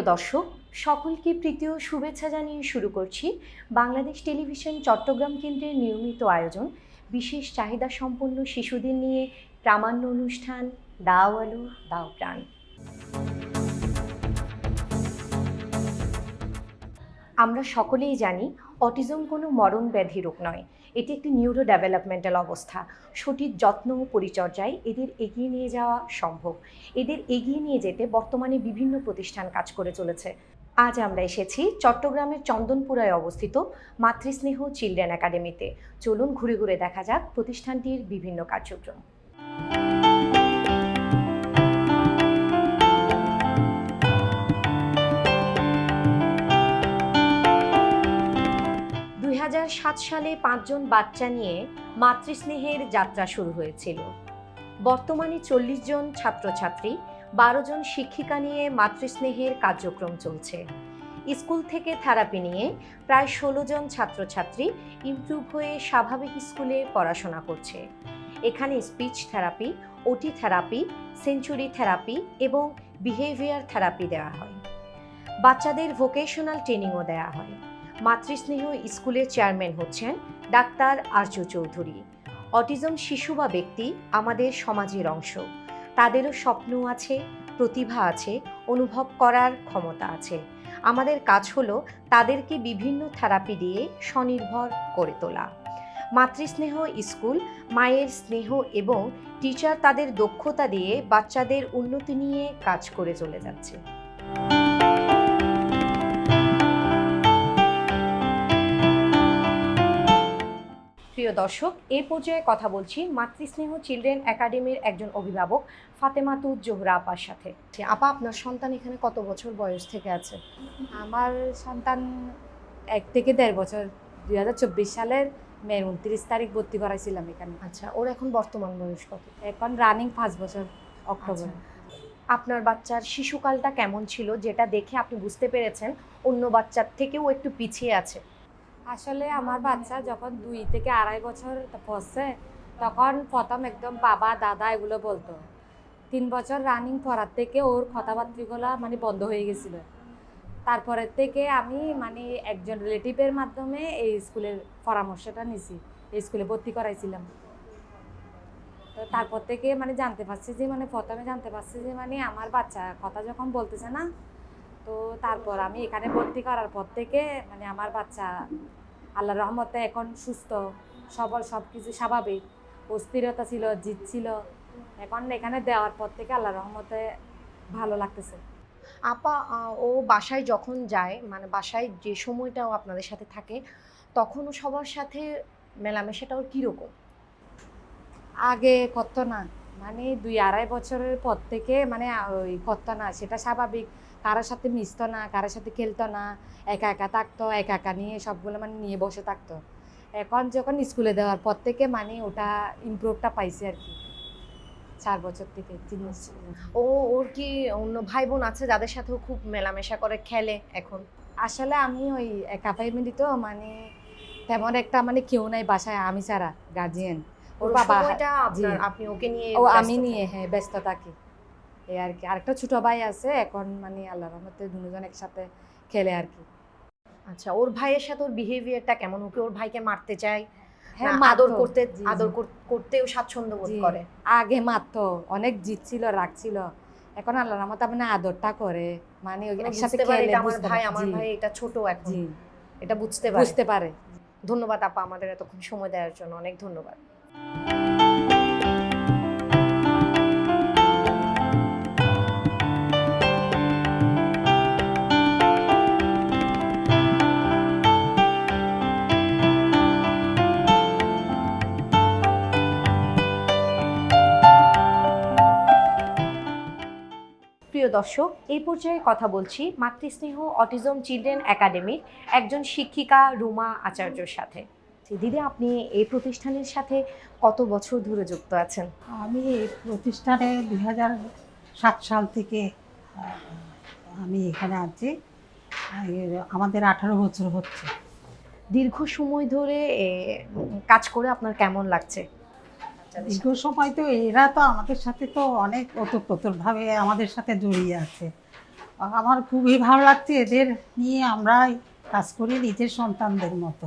প্রিয় দর্শক, সকলকে প্রীতীয় শুভেচ্ছা জানিয়ে শুরু করছি বাংলাদেশ টেলিভিশন চট্টগ্রাম কেন্দ্রের নিয়মিত আয়োজন। বিশেষ চাহিদা সম্পন্ন শিশুদের নিয়ে প্রামাণ্য অনুষ্ঠান দাও আলো দাও প্রাণ আমরা সকলেই জানি অটিজম কোনো মরণ ব্যাধি রোগ নয়। এটি একটি নিউরো ডেভেলপমেন্টাল অবস্থা। সঠিক যত্ন ও পরিচর্যায় এদের এগিয়ে নিয়ে যাওয়া সম্ভব। এদের এগিয়ে নিয়ে যেতে বর্তমানে বিভিন্ন প্রতিষ্ঠান কাজ করে চলেছে। আজ আমরা এসেছি চট্টগ্রামের চন্দনপুরায় অবস্থিত মাতৃস্নেহ চিলড্রেন একাডেমিতে। চলুন ঘুরে ঘুরে দেখা যাক প্রতিষ্ঠানটির বিভিন্ন কার্যক্রম। দু হাজার সাত সালে পাঁচজন বাচ্চা নিয়ে মাতৃস্নেহের যাত্রা শুরু হয়েছিল। বর্তমানে চল্লিশ জন ছাত্রছাত্রী, বারো জন শিক্ষিকা নিয়ে মাতৃস্নেহের কার্যক্রম চলছে। স্কুল থেকে থেরাপি নিয়ে প্রায় ষোলো জন ছাত্রছাত্রী ইমপ্রুভ হয়ে স্বাভাবিক স্কুলে পড়াশোনা করছে। এখানে speech therapy, OT therapy, sensory therapy এবং বিহেভিয়ার থেরাপি দেওয়া হয়। বাচ্চাদের ভোকেশনাল ট্রেনিংও দেওয়া হয়। মাতৃস্নেহ স্কুলের চেয়ারম্যান হচ্ছেন ডাক্তার আর্য চৌধুরী। অটিজম শিশু বা ব্যক্তি আমাদের সমাজের অংশ। তাদেরও স্বপ্ন আছে, প্রতিভা আছে, অনুভব করার ক্ষমতা আছে। আমাদের কাজ হলো তাদেরকে বিভিন্ন থেরাপি দিয়ে স্বনির্ভর করে তোলা। মাতৃস্নেহ স্কুল, মায়ের স্নেহ এবং টিচার তাদের দক্ষতা দিয়ে বাচ্চাদের উন্নতি নিয়ে কাজ করে চলে যাচ্ছে। প্রিয় দর্শক এ পর্যায়ে কথা বলছি মাতৃস্নেহ চিলড্রেন একাডেমির একজন অভিভাবক ফাতেমাতুজ জোহরা আপার সাথে। আপা আপনার সন্তান এখানে কত বছর বয়স থেকে আছে? আমার সন্তান এক থেকে দেড় বছর। দুই হাজার চব্বিশ সালের মে উনত্রিশ তারিখ ভর্তি করাইছিলাম এখানে। আচ্ছা ওর এখন বর্তমান বয়স কত? এখন রানিং পাঁচ বছর অক্টোবর। আচ্ছা। আপনার বাচ্চার শিশুকালটা কেমন ছিল? যেটা দেখে আপনি বুঝতে পেরেছেন অন্য বাচ্চার থেকেও একটু পিছিয়ে আছে। আসলে আমার বাচ্চা যখন দুই থেকে আড়াই বছর পড়ছে, তখন প্রথম একদম বাবা, দাদা এগুলো বলতো। তিন বছর রানিং পড়ার থেকে ওর কথাবার্তাগুলো মানে বন্ধ হয়ে গেছিল। তারপরের থেকে আমি মানে একজন রিলেটিভের মাধ্যমে এই স্কুলের পরামর্শটা নিছি, এই স্কুলে ভর্তি করাইছিলাম। তো তারপর থেকে মানে জানতে পারছি যে মানে প্রথমে জানতে পারছি যে মানে আমার বাচ্চা কথা যখন বলতেছে না, তো তারপর আমি এখানে ভর্তি করার পর থেকে মানে আমার বাচ্চা আল্লাহ রহমতে এখন সুস্থ সবল সব কিছু স্বাভাবিক। অস্থিরতা ছিল জিত ছিল। এখন এখানে দেওয়ার পর থেকে আল্লাহ রহমতে ভালো লাগতেছে। আপা ও বাসায় যখন যায় মানে বাসায় যে সময়টাও আপনাদের সাথে থাকে তখন ও সবার সাথে মেলামেশাটা ওর কীরকম? আগে করতো না মানে দুই আড়াই বছরের পর থেকে মানে ওই করতো না সেটা স্বাভাবিক। কারোর সাথে মিশতো না কারোর সাথে খেলতো না একা একা থাকতো একা একা নিয়ে সবগুলো মানে নিয়ে বসে থাকতো। এখন যখন স্কুলে দেওয়ার পর থেকে মানে ওটা ইমপ্রুভটা পাইছে আর কি। চার বছর থেকে তিন বছর ও ওর কি অন্য ভাই বোন আছে যাদের সাথেও খুব মেলামেশা করে খেলে এখন? আসলে আমি ওই একা ফ্যামিলি তো মানে তেমন একটা মানে কেউ নাই বাসায় আমি ছাড়া গার্জিয়ান ওর বাবা। আপনি ওকে নিয়ে ও আমি নিয়ে হ্যাঁ ব্যস্ত থাকি। এই আর কি। আরেকটা ছোট ভাই আছে এখন মানে আল্লাহ রহমতে দুজন একসাথে খেলে আর কি। আচ্ছা ওর ভাইয়ের সাথে ওর বিহেভিয়ারটা কেমন? ওকে ওর ভাইকে মারতে চায়? হ্যাঁ আদর করতে আদর করতেও স্বাচ্ছন্দ্য বোধ করে। আগে মারতো অনেক জিত ছিল রাগ ছিল এখন আল্লাহ রহমতে মানে আদরটা করে মানে ও একসাথে খেলে আমার ভাই আমার ভাই এটা ছোট এখন। এটা বুঝতে পারে। বুঝতে পারে। ধন্যবাদ আপা আমাদের এতক্ষণ সময় দেওয়ার জন্য। অনেক ধন্যবাদ। প্রিয় দর্শক এই পর্যায়ে কথা বলছি মাতৃস্নেহ অটিজম চিলড্রেন একাডেমির একজন শিক্ষিকা রুমা আচার্যর সাথে। দিদি আপনি এই প্রতিষ্ঠানের সাথে কত বছর ধরে যুক্ত আছেন? আমি এই প্রতিষ্ঠানে দুই হাজার সাত সাল থেকে আমি এখানে আছি। আমাদের আঠারো বছর হচ্ছে। দীর্ঘ সময় ধরে কাজ করে আপনার কেমন লাগছে? দীর্ঘ সময় তো এরা তো আমাদের সাথে তো অনেক ওতপ্রোতভাবে আমাদের সাথে জড়িয়ে আছে। আমার খুবই ভালো লাগছে এদের নিয়ে আমরা কাজ করি নিজের সন্তানদের মতো।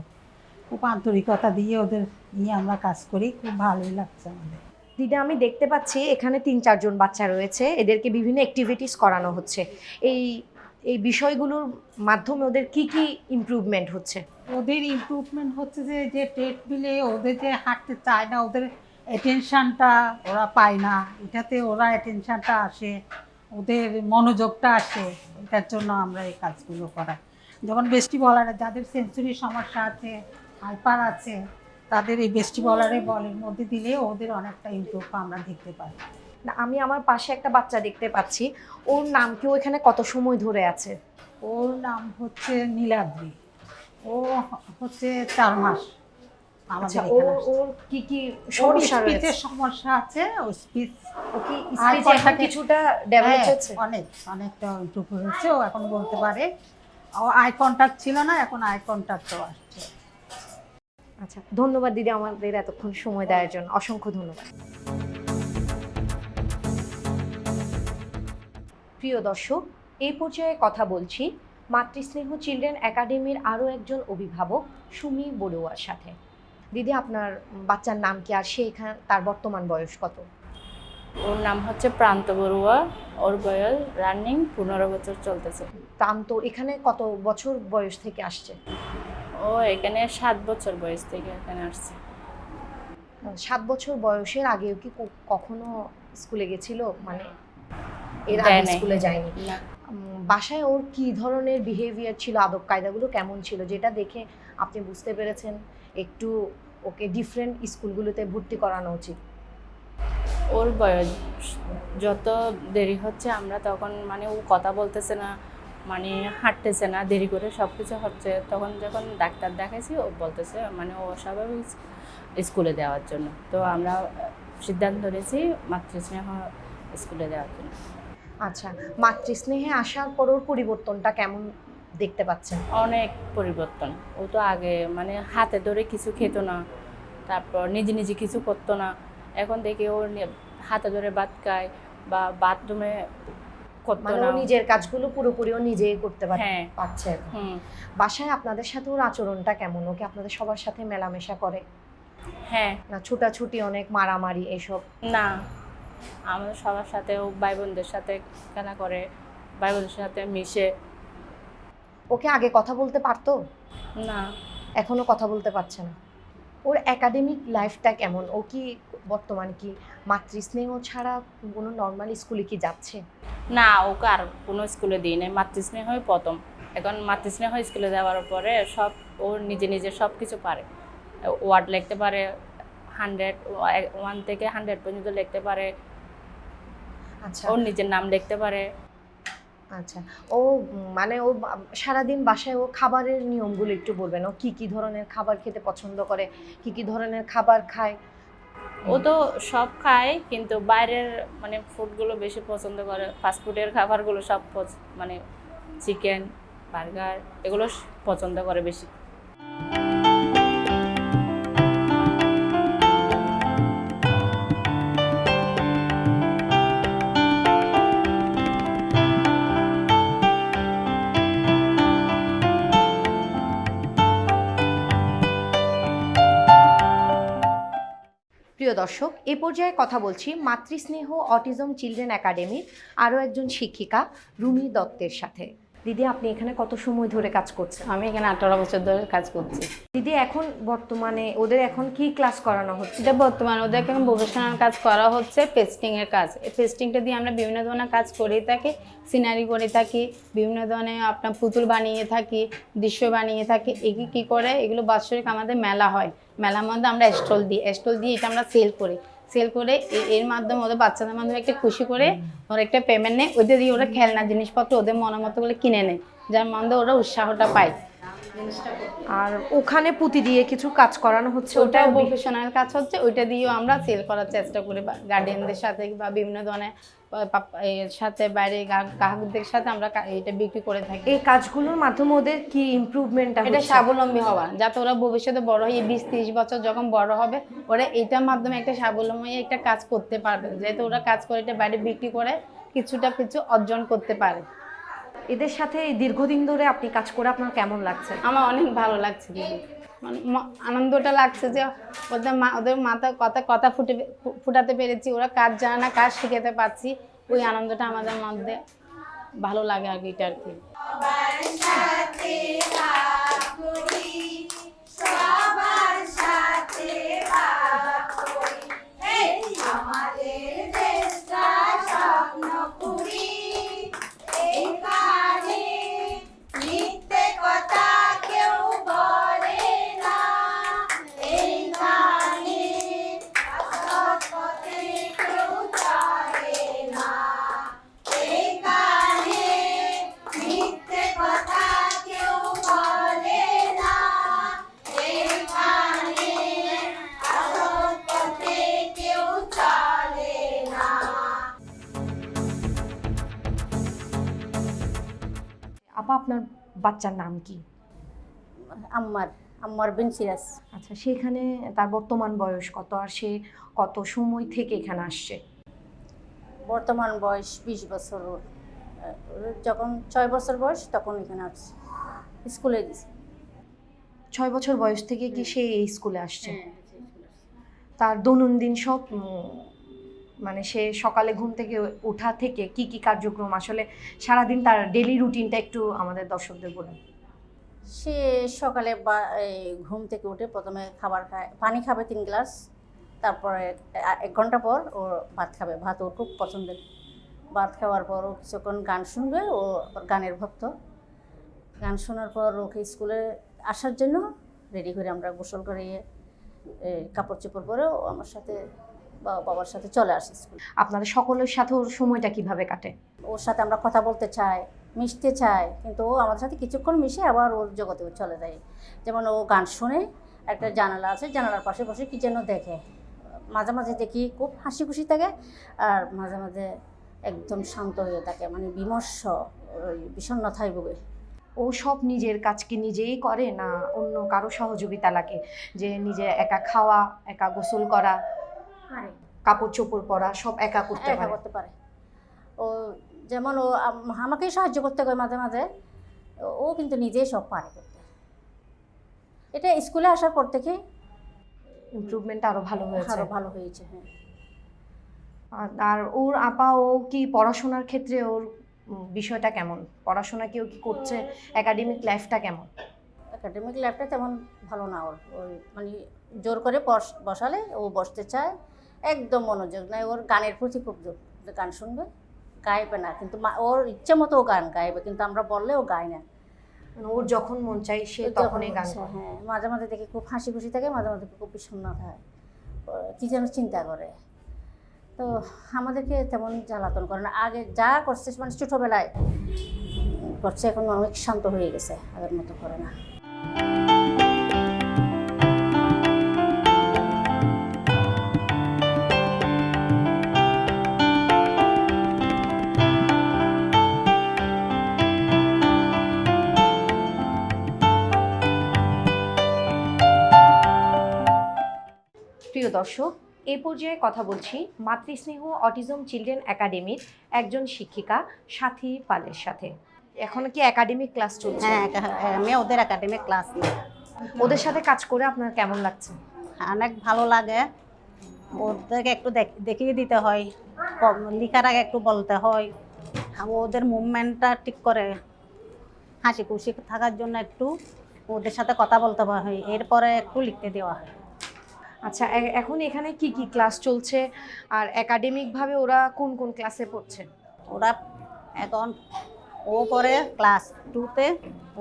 খুব আন্তরিকতা দিয়ে ওদের নিয়ে আমরা কাজ করি খুব ভালোই লাগছে আমাদের। দিদা আমি দেখতে পাচ্ছি এখানে তিন চারজন বাচ্চা রয়েছে এদেরকে বিভিন্ন অ্যাক্টিভিটিস করানো হচ্ছে। এই এই বিষয়গুলোর মাধ্যমে ওদের কি কি ইমপ্রুভমেন্ট হচ্ছে? ওদের ইমপ্রুভমেন্ট হচ্ছে যে যে ট্রেড মিলে ওদের যে হাঁটতে চায় না ওদের অ্যাটেনশানটা ওরা পায় না। এটাতে ওরা অ্যাটেনশানটা আসে ওদের মনোযোগটা আসে এটার জন্য আমরা এই কাজগুলো করাই। যখন বেস্টি বলারে যাদের সেঞ্চুরি সমস্যা আছে হাইপার আছে তাদের এই বেস্টি বলারে বলের মধ্যে দিলে ওদের অনেকটা ইমপ্রুভ আমরা দেখতে পাই। না, আমি আমার পাশে একটা বাচ্চা দেখতে পাচ্ছি। ওর নাম কি? ও এখানে কত সময় ধরে আছে? ওর নাম হচ্ছে নীলাদ্রি। ও হচ্ছে চার মাস। আমাদের ওর এখানে ওর কি কি সমস্যা রয়েছে। সমস্যা আছে? ও স্পিচ ও কি স্পিচে এখন কিছুটা ডেভেলপ হ্যাঁ, অনেক অনেকটা ইমপ্রুভ হয়েছে ও এখন বলতে পারে। আই কন্ট্যাক্ট ছিল না এখন আই কন্ট্যাক্টও আসছে। আচ্ছা ধন্যবাদ দিদি আমাদের এতক্ষণ সময় দেওয়ার জন্য। অসংখ্য ধন্যবাদ। প্রিয় দর্শক এই পর্যায়ে কথা বলছি মাতৃস্নেহ চিলড্রেন একাডেমির আরও একজন অভিভাবক সুমি বড়ুয়ার সাথে। দিদি আপনার বাচ্চার নাম কি? আর সে এখানে তার বর্তমান বয়স কত? ওর নাম হচ্ছে প্রান্ত বড়ুয়া। ওর বয়স রানিং পনেরো বছর চলতেছে। প্রান্ত এখানে কত বছর বয়স থেকে আসছে? ও এখানে সাত বছর বয়স থেকে এখানে আসছে। সাত বছর বয়সের আগেও কি কখনো স্কুলে গেছিল? মানে এর আগে স্কুলে যায়নি। বাসায় ওর কি ধরনের বিহেভিয়ার ছিল আদব কায়দাগুলো কেমন ছিল যেটা দেখে আপনি বুঝতে পেরেছেন? একটু ওকে ডিফারেন্ট স্কুলগুলোতে ভর্তি করানো উচিত। ওর বয়স যত দেরি হচ্ছে আমরা তখন মানে ও কথা বলতেছে না মানে হাঁটতেছে না দেরি করে সব কিছু হচ্ছে। তখন যখন ডাক্তার দেখাইছি ও বলতেছে মানে ও স্বাভাবিক স্কুলে দেওয়ার জন্য। তো আমরা সিদ্ধান্ত নিয়েছি মাতৃস্নেহ স্কুলে দেওয়ার জন্য। আচ্ছা মাতৃস্নেহে আসার পর ওর পরিবর্তনটা কেমন দেখতে পাচ্ছেন। অনেক পরিবর্তন। ও তো আগে মানে হাতে ধরে কিছু খেত না তারপর নিজে নিজে কিছু করতো না। এখন দেখে ও হাতে ধরে ভাত খায় বা বাথরুমে করতো মানে ও নিজের কাজগুলো পুরোপুরি ও নিজেই করতে পার- হ্যাঁ। পারছে হুম। বাসায় আপনাদের সাথে ওর আচরণটা কেমন? ওকে আপনাদের সবার সাথে মেলামেশা করে? হ্যাঁ। না ছুটাছুটি অনেক মারামারি এসব? না। আমাদের সবার সাথে ও ভাই বোনদের সাথে খেলা করে ভাই বোনদের সাথে মিশে। ওকে আগে কথা বলতে পারতো? না। এখনও কথা বলতে পারছে না। ওর একাডেমিক লাইফটা কেমন? ও কি বর্তমানে কি মাতৃস্নেহ ছাড়া কোনো নর্মাল স্কুলে কি যাচ্ছে? না ওকে আর কোনো স্কুলে দিই নাই। মাতৃস্নেহই প্রথম। এখন মাতৃস্নেহ স্কুলে দেওয়ার পরে সব ও নিজে নিজে সব কিছু পারে। ওয়ার্ড লিখতে পারে হান্ড্রেড ওয়ান থেকে হান্ড্রেড পর্যন্ত লিখতে পারে। আচ্ছা। ওর নিজের নাম লিখতে পারে। আচ্ছা। ও মানে ও সারাদিন বাসায় ও খাবারের নিয়মগুলো একটু বলবেন। ও কি কি ধরনের খাবার খেতে পছন্দ করে? কি কি ধরনের খাবার খায়? ও তো সব খায়, কিন্তু বাইরের মানে ফুডগুলো বেশি পছন্দ করে। ফাস্টফুডের খাবারগুলো সব মানে চিকেন বার্গার এগুলো পছন্দ করে বেশি। দর্শক এ পর্যায়ে কথা বলছি মাতৃস্নেহ অটিজম চিলড্রেন একাডেমির আরও একজন শিক্ষিকা রুমি দত্তের সাথে। দিদি আপনি এখানে কত সময় ধরে কাজ করছেন? আমি এখানে আঠারো বছর ধরে কাজ করছি। দিদি এখন বর্তমানে ওদের এখন কি ক্লাস করানো হচ্ছে? এটা বর্তমানে ওদের এখন প্রফেশনাল কাজ করা হচ্ছে পেস্টিংয়ের কাজ। এই পেস্টিংটা দিয়ে আমরা বিভিন্ন ধরনের কাজ করে থাকি সিনারি করে থাকি বিভিন্ন ধরনের আপনার পুতুল বানিয়ে থাকি দৃশ্য বানিয়ে থাকি এগুলি কী করে এগুলো বাৎসরিক আমাদের মেলা হয়। মেলার মধ্যে আমরা স্টল দিই স্টল দিয়ে এটা আমরা সেল করি। সেল করে এর মাধ্যমে ওদের বাচ্চাদের মাধ্যমে একটা খুশি করে ওরা একটা পেমেন্ট নেয়। ওদের দিয়ে ওরা খেলনা জিনিসপত্র ওদের মনের মতো করে কিনে নেয় যার মধ্যে ওরা উৎসাহটা পায়। আর ওখানে পুঁতি দিয়ে কিছু কাজ করানো হচ্ছে ওটা প্রফেশনাল কাজ হচ্ছে ওইটা দিয়েও আমরা সেল করার চেষ্টা করি বা গার্ডিয়ানদের সাথে বা বিভিন্ন ধরনের সাথে বাইরে গ্রাহকদের সাথে আমরা এটা বিক্রি করে থাকি। এই কাজগুলোর মাধ্যমে ওদের কি ইমপ্রুভমেন্টটা এটা স্বাবলম্বী হওয়া। যাতে ওরা ভবিষ্যতে বড় হয়ে বিশ তিরিশ বছর যখন বড় হবে ওরা এটার মাধ্যমে একটা স্বাবলম্বী একটা কাজ করতে পারবে। যেহেতু ওরা কাজ করে এটা বাইরে বিক্রি করে কিছুটা কিছু অর্জন করতে পারে। এদের সাথে দীর্ঘদিন ধরে আপনি কাজ করে আপনার কেমন লাগছে? আমার অনেক ভালো লাগছে দিদি। মানে আনন্দটা লাগছে যে ওদের মা, ওদের মাথা কথা কথা ফুটে ফুটাতে পেরেছি, ওরা কাজ জানে না, কাজ শিখাতে পারছি। ওই আনন্দটা আমাদের মধ্যে ভালো লাগে আর কি। আর কি বাচ্চার নাম কি? আম্মার আম্মার বিন সিরাজ। আচ্ছা সেখানে তার বর্তমান বয়স কত? আর সে কত সময় থেকে এখানে আসছে? বর্তমান বয়স বিশ বছর। ওর ওর যখন ছয় বছর বয়স তখন এখানে আসছে। স্কুলে দিছে ছয় বছর বয়স থেকে কি সে এই স্কুলে আসছে? তার দৈনন্দিন সব উম, মানে সে সকালে ঘুম থেকে ওঠা থেকে কি কি কার্যক্রম আসলে সারাদিন তার ডেলি রুটিনটা একটু আমাদের দর্শকদের বলেন। সে সকালে বা ঘুম থেকে উঠে প্রথমে খাবার খায় পানি খাবে তিন গ্লাস তারপরে এক ঘণ্টা পর ও ভাত খাবে। ভাত ওর খুব পছন্দের। ভাত খাওয়ার পর ও কিছুক্ষণ গান শুনবে ও গানের ভক্ত। গান শোনার পর ওকে স্কুলে আসার জন্য রেডি করে আমরা গোসল করিয়ে এ, কাপড় চোপড় পরে ও আমার সাথে বাবার সাথে চলে আসে স্কুলে। আপনাদের সকলের সাথে ওর সময়টা কীভাবে কাটে? ওর সাথে আমরা কথা বলতে চাই মিশতে চাই কিন্তু ও আমাদের সাথে কিছুক্ষণ মিশে আবার ওর জগতে চলে যায়। যেমন ও গান শুনে একটা জানালা আছে জানালার পাশে বসে কি যেন দেখে। মাঝে মাঝে দেখি খুব হাসি খুশি থাকে আর মাঝে মাঝে একদম শান্ত হয়ে থাকে মানে বিমর্ষ ওই বিষণ্ণতায় ভুগে। ও সব নিজের কাজ কি নিজেই করে না অন্য কারও সহযোগিতা লাগে? যে নিজে একা খাওয়া একা গোসল করা কাপড় চোপড় পরা সব একা করতে একা পারে। করতে পারে। ও যেমন ও আমাকেই সাহায্য করতে হয় মাঝে মাঝে ও কিন্তু নিজেই সব পারে করতে। এটা স্কুলে আসার পর থেকে ইমপ্রুভমেন্ট আরও ভালো হয়েছে। আরও ভালো হয়েছে হ্যাঁ। আর- আর ওর আপা ও কি পড়াশোনার ক্ষেত্রে ওর বিষয়টা কেমন? পড়াশোনা কি ও কি করছে? একাডেমিক লাইফটা কেমন? একাডেমিক লাইফটা তেমন ভালো না ওর। ওই মানে জোর করে বস- বসালে ও বসতে চায়। একদম মনোযোগ নাই ওর গানের প্রতি খুব গান শুনবে গাইবে না কিন্তু ওর ইচ্ছে মতো ও গান গাইবে কিন্তু আমরা বললে ও গায় না। মানে ওর যখন মন চাই সে তখনই গান হ্যাঁ মাঝে মাঝে দেখে খুব হাসি খুশি থাকে মাঝে মাঝে খুব বিষণ্ণ থাকে ও কি যেন চিন্তা করে। তো আমাদেরকে তেমন জ্বালাতন করে না। আগে যা করছে মানে ছোটোবেলায় করছে এখন অনেক শান্ত হয়ে গেছে আগের মতো করে না। প্রিয় দর্শক এই পর্যায়ে কথা বলছি মাতৃস্নেহ অটিজম চিলড্রেন একাডেমির একজন শিক্ষিকা সাথী পালের সাথে। এখন কি একাডেমিক ক্লাস চলছে? হ্যাঁ একা- আমি ওদের একাডেমিক ক্লাস নিই। ওদের সাথে কাজ করে আপনার কেমন লাগছে? অনেক ভালো লাগে। ওদেরকে একটু দেখ- দেখিয়ে দিতে হয়। লেখার আগে একটু বলতে হয়। ওদের মুভমেন্টটা ঠিক করে। হাসি খুশি থাকার জন্য একটু ওদের সাথে কথা বলতে হয়। এরপরে একটু লিখতে দেওয়া হয়। আচ্ছা এখন এখানে কি কি ক্লাস চলছে? আর একাডেমিক ভাবে ওরা কোন কোন ক্লাসে পড়ছে? ওরা এখন ও পরে ক্লাস টুতে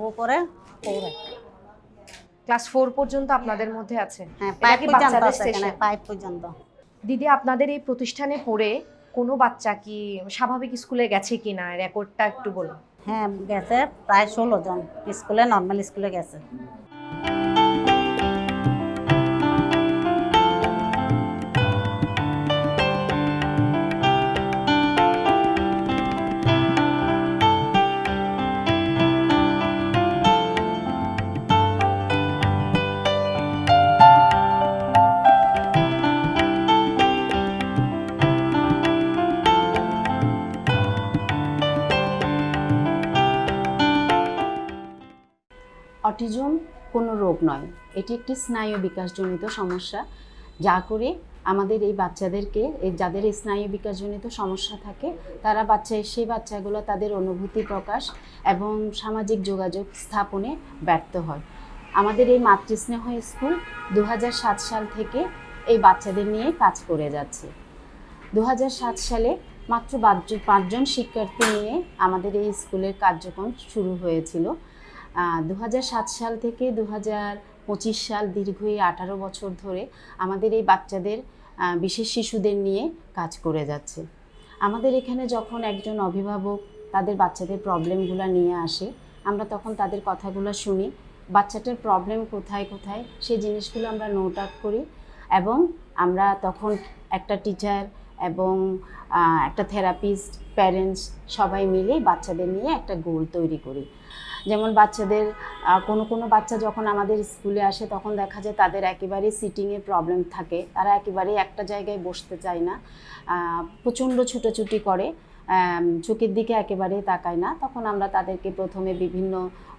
ও পরে ফোরে ক্লাস ফোর পর্যন্ত আপনাদের মধ্যে আছে? হ্যাঁ কি পর্যন্ত আছে এখানে session? পর্যন্ত। দিদি আপনাদের এই প্রতিষ্ঠানে পড়ে কোনো বাচ্চা কি স্বাভাবিক স্কুলে গেছে কি না রেকর্ডটা একটু বলুন। হ্যাঁ গেছে প্রায় ষোলো জন। স্কুলে নর্মাল স্কুলে গেছে। অটিজম কোনো রোগ নয়। এটি একটি স্নায়ু বিকাশজনিত সমস্যা, যা করে আমাদের এই বাচ্চাদেরকে যাদের স্নায়ু বিকাশজনিত সমস্যা থাকে, তারা বাচ্চা, সেই বাচ্চাগুলো তাদের অনুভূতি প্রকাশ এবং সামাজিক যোগাযোগ স্থাপনে ব্যর্থ হয়। আমাদের এই মাতৃস্নেহ স্কুল দু হাজার সাত সাল থেকে এই বাচ্চাদের নিয়ে কাজ করে যাচ্ছে। দু হাজার সাত সালে মাত্র পাঁচজন শিক্ষার্থী নিয়ে আমাদের এই স্কুলের কার্যক্রম শুরু হয়েছিল। দু হাজার সাত সাল থেকে দু পঁচিশ সাল দীর্ঘ এই আঠারো বছর ধরে আমাদের এই বাচ্চাদের বিশেষ শিশুদের নিয়ে কাজ করে যাচ্ছে। আমাদের এখানে যখন একজন অভিভাবক তাদের বাচ্চাদের প্রবলেমগুলো নিয়ে আসে, আমরা তখন তাদের কথাগুলো শুনি, বাচ্চাটার প্রবলেম কোথায় কোথায়, সেই জিনিসগুলো আমরা নোট আউট করি এবং আমরা তখন একটা টিচার এবং একটা থেরাপিস্ট, প্যারেন্টস সবাই মিলে বাচ্চাদের নিয়ে একটা গোল তৈরি করি। যেমন বাচ্চাদের কোনো কোনো বাচ্চা যখন আমাদের স্কুলে আসে তখন দেখা যায় তাদের একেবারেই সিটিংয়ের প্রবলেম থাকে। তারা একেবারেই একটা জায়গায় বসতে চায় না প্রচণ্ড ছুটোছুটি করে চোখের দিকে একেবারেই তাকায় না। তখন আমরা তাদেরকে প্রথমে বিভিন্ন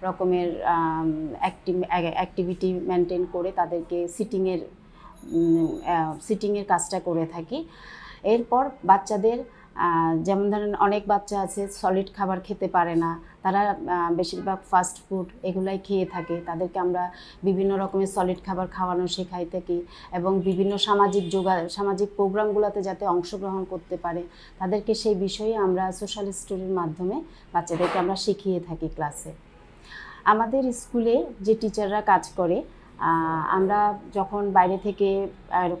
রকমের অ্যাক্টিভিটি মেনটেন করে তাদেরকে সিটিংয়ের সিটিংয়ের কাজটা করে থাকি। এরপর বাচ্চাদের যেমন ধরেন অনেক বাচ্চা আছে সলিড খাবার খেতে পারে না তারা বেশিরভাগ ফাস্ট ফুড এগুলাই খেয়ে থাকে। তাদেরকে আমরা বিভিন্ন রকমের সলিড খাবার খাওয়ানো শেখাই থাকি এবং বিভিন্ন সামাজিক যোগা, সামাজিক প্রোগ্রামগুলোতে যাতে অংশগ্রহণ করতে পারে। তাদেরকে সেই বিষয়ে আমরা সোশ্যাল স্টোরির মাধ্যমে বাচ্চাদেরকে আমরা শিখিয়ে থাকি ক্লাসে আমাদের স্কুলে যে টিচাররা কাজ করে আমরা যখন বাইরে থেকে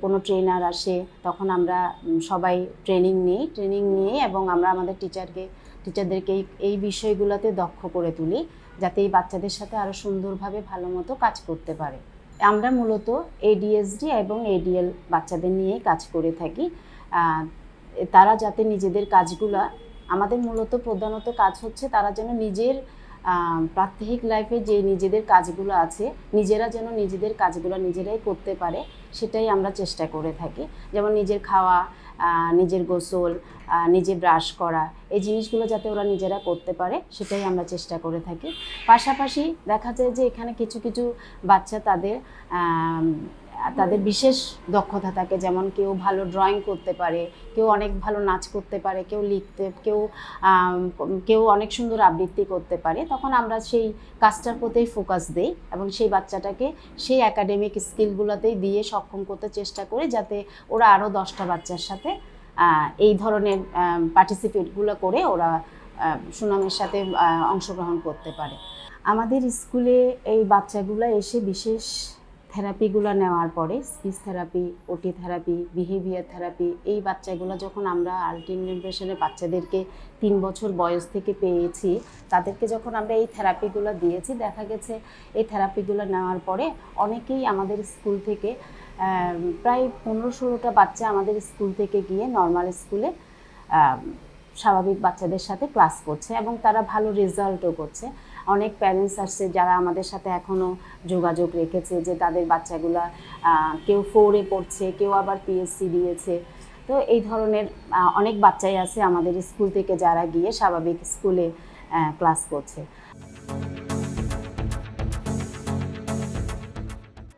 কোনো ট্রেনার আসে, তখন আমরা সবাই ট্রেনিং নিই। ট্রেনিং নিয়ে এবং আমরা আমাদের টিচারকে টিচারদেরকে এই এই বিষয়গুলোতে দক্ষ করে তুলি, যাতে এই বাচ্চাদের সাথে আরও সুন্দরভাবে ভালো মতো কাজ করতে পারে। আমরা মূলত এডিএসডি এবং এডিএল বাচ্চাদের নিয়ে কাজ করে থাকি। তারা যাতে নিজেদের কাজগুলা, আমাদের মূলত প্রধানত কাজ হচ্ছে তারা যেন নিজের প্রাত্যহিক লাইফে যে নিজেদের কাজগুলো আছে, নিজেরা যেন নিজেদের কাজগুলো নিজেরাই করতে পারে, সেটাই আমরা চেষ্টা করে থাকি। যেমন নিজের খাওয়া নিজের গোসল নিজে ব্রাশ করা, এই জিনিসগুলো যাতে ওরা নিজেরা করতে পারে, সেটাই আমরা চেষ্টা করে থাকি। পাশাপাশি দেখা যায় যে এখানে কিছু কিছু বাচ্চা তাদের তাদের বিশেষ দক্ষতা থাকে, যেমন কেউ ভালো ড্রয়িং করতে পারে, কেউ অনেক ভালো নাচ করতে পারে, কেউ লিখতে, কেউ কেউ অনেক সুন্দর আবৃত্তি করতে পারে, তখন আমরা সেই কাজটার প্রতিই ফোকাস দেই এবং সেই বাচ্চাটাকে সেই একাডেমিক স্কিলগুলোতেই দিয়ে সক্ষম করতে চেষ্টা করি যাতে ওরা আরও দশটা বাচ্চার সাথে এই ধরনের পার্টিসিপেটগুলো করে ওরা সুনামের সাথে অংশগ্রহণ করতে পারে। আমাদের স্কুলে এই বাচ্চাগুলো এসে বিশেষ থেরাপিগুলো নেওয়ার পরে speech therapy OT therapy behaviour therapy এই বাচ্চাগুলো যখন আমরা আলটিন জেনারেশনের বাচ্চাদেরকে তিন বছর বয়স থেকে পেয়েছি, তাদেরকে যখন আমরা এই থেরাপিগুলো দিয়েছি, দেখা গেছে এই থেরাপিগুলো নেওয়ার পরে অনেকেই আমাদের স্কুল থেকে প্রায় পনেরো ষোলোটা বাচ্চা আমাদের স্কুল থেকে গিয়ে নর্মাল স্কুলে স্বাভাবিক বাচ্চাদের সাথে ক্লাস করছে এবং তারা ভালো রেজাল্টও করছে। অনেক প্যারেন্টস আসছে যারা আমাদের সাথে এখনও যোগাযোগ রেখেছে যে তাদের বাচ্চাগুলা কেউ ফোরে পড়ছে, কেউ আবার পিএসসি দিয়েছে। তো এই ধরনের অনেক বাচ্চাই আছে আমাদের স্কুল থেকে যারা গিয়ে স্বাভাবিক স্কুলে ক্লাস করছে।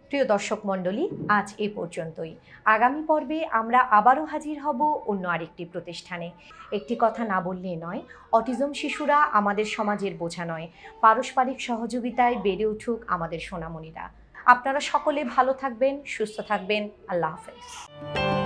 প্রিয় দর্শক মণ্ডলী, আজ এ পর্যন্তই। আগামী পর্বে আমরা আবারও হাজির হব অন্য আরেকটি প্রতিষ্ঠানে। একটি কথা না বললে নয়, অটিজম শিশুরা আমাদের সমাজের বোঝা নয়। পারস্পরিক সহযোগিতায় বেড়ে উঠুক আমাদের সোনামণিরা। আপনারা সকলে ভালো থাকবেন, সুস্থ থাকবেন। আল্লাহ হাফেজ।